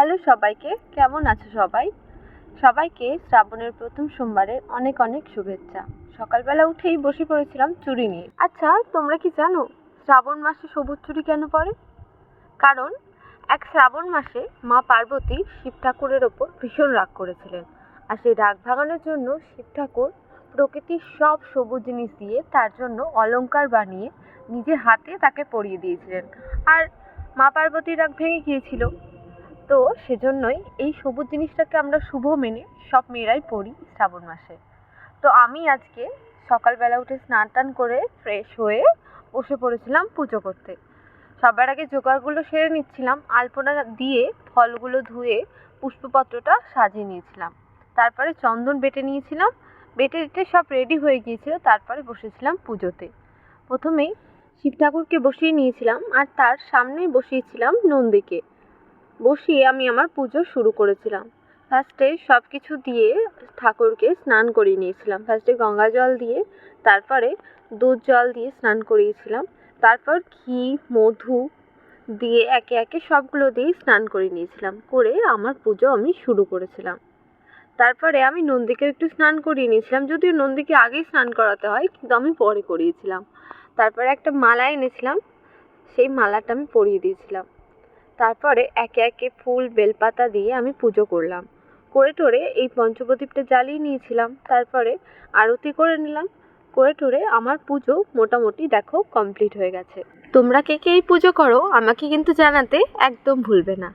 Hello সবাইকে, কেমন আছো সবাই? সবাইকে শ্রাবণের প্রথম সোমবারের অনেক অনেক শুভেচ্ছা। সকালবেলা উঠেই বসে পড়েছিলাম চুড়ি নিয়ে। আচ্ছা তোমরা কি জানো শ্রাবণ মাসে সবুজ চুরি কেন পরে কারণ এক শ্রাবণ মাসে মা পার্বতী শিব ঠাকুরের ওপর ভীষণ রাগ করেছিলেন। আর সেই রাগ ভাঙানোর জন্য শিব ঠাকুর প্রকৃতির সব সবুজ জিনিস দিয়ে তার জন্য অলংকার বানিয়ে নিজের হাতে তাকে পরিয়ে দিয়েছিলেন। আর মা পার্বতীর রাগ ভেঙে গিয়েছিল। তো সেজন্যই এই সবুজ জিনিসটাকে আমরা শুভ মেনে সব মেয়েরাই পড়ি শ্রাবণ মাসে। তো আমি আজকে সকালবেলা উঠে স্নান টান করে ফ্রেশ হয়ে বসে পড়েছিলাম পুজো করতে। সবার আগে জোগাড়গুলো সেরে নিচ্ছিলাম, আলপনা দিয়ে ফলগুলো ধুয়ে পুষ্পপত্রটা সাজিয়ে নিয়েছিলাম। তারপরে চন্দন বেটে নিয়েছিলাম, বেটে টেটে সব রেডি হয়ে গিয়েছিল, তারপরে বসেছিলাম পুজোতে। প্রথমেই শিব ঠাকুরকে বসিয়ে নিয়েছিলাম আর তার সামনেই বসিয়েছিলাম নন্দীকে। বসিয়ে আমি আমার পুজো শুরু করেছিলাম। ফার্স্টে সব কিছু দিয়ে ঠাকুরকে স্নান করিয়ে নিয়েছিলাম। ফার্স্টে গঙ্গা জল দিয়ে, তারপরে দুধ জল দিয়ে স্নান করিয়েছিলাম। তারপর ঘি, মধু দিয়ে একে একে সবগুলো দিয়ে স্নান করিয়ে নিয়েছিলাম। করে আমার পুজো আমি শুরু করেছিলাম। তারপরে আমি নন্দীকে একটু স্নান করিয়ে নিয়েছিলাম। যদিও নন্দীকে আগেই স্নান করাতে হয়, কিন্তু আমি পরে করিয়েছিলাম। তারপরে একটা মালা এনেছিলাম। সেই মালাটা আমি পরিয়ে দিয়েছিলাম। তারপরে একে একে ফুল, বেলপাতা দিয়ে আমি পুজো করলাম। করে টোরে এই পঞ্চপ্রদীপটা জ্বালিয়ে নিয়েছিলাম। তারপরে আরতি করে নিলাম। করে টোরে আমার পুজো মোটামুটি দেখো কমপ্লিট হয়ে গেছে। তোমরা কে কে এই পুজো করো, আমাকে কিন্তু জানাতে একদম ভুলবে না।